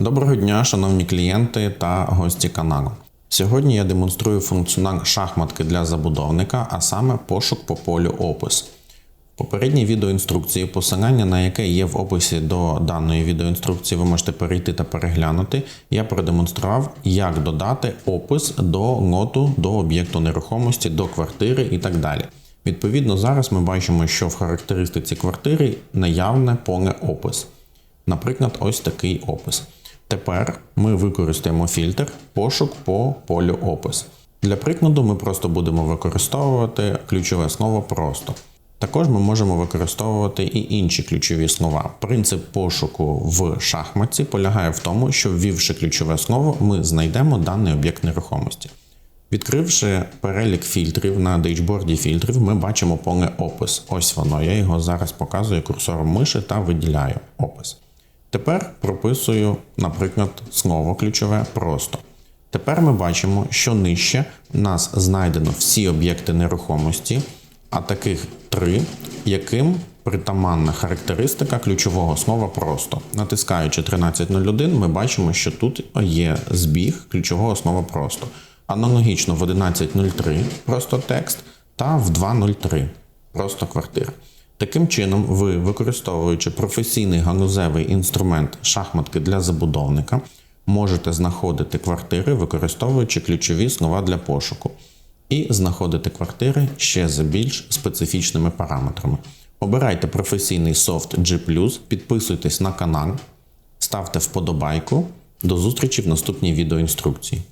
Доброго дня, шановні клієнти та гості каналу. Сьогодні я демонструю функціонал шахматки для забудовника, а саме пошук по полю опис. В попередній відеоінструкції, посилання на яке є в описі до даної відеоінструкції, ви можете перейти та переглянути. Я продемонстрував, як додати опис до лоту, до об'єкту нерухомості, до квартири і так далі. Відповідно, зараз ми бачимо, що в характеристиці квартири наявне поле опис. Наприклад, ось такий опис. Тепер ми використаємо фільтр пошук по полю опис. Для прикладу ми просто будемо використовувати ключове слово просто. Також ми можемо використовувати і інші ключові слова. Принцип пошуку в шахматці полягає в тому, що ввівши ключове слово, ми знайдемо даний об'єкт нерухомості. Відкривши перелік фільтрів на дашборді фільтрів, ми бачимо поле опис. Ось воно. Я його зараз показую курсором миші та виділяю опис. Тепер прописую, наприклад, слово ключове просто. Тепер ми бачимо, що нижче у нас знайдено всі об'єкти нерухомості, а таких три, яким притаманна характеристика ключового слова просто. Натискаючи 1301, ми бачимо, що тут є збіг ключового слова просто. Аналогічно в 1103 просто текст та в 203 просто квартира. Таким чином, ви, використовуючи професійний галузевий інструмент шахматки для забудовника, можете знаходити квартири, використовуючи ключові слова для пошуку, і знаходити квартири ще за більш специфічними параметрами. Обирайте професійний софт G+, підписуйтесь на канал, ставте вподобайку. До зустрічі в наступній відеоінструкції.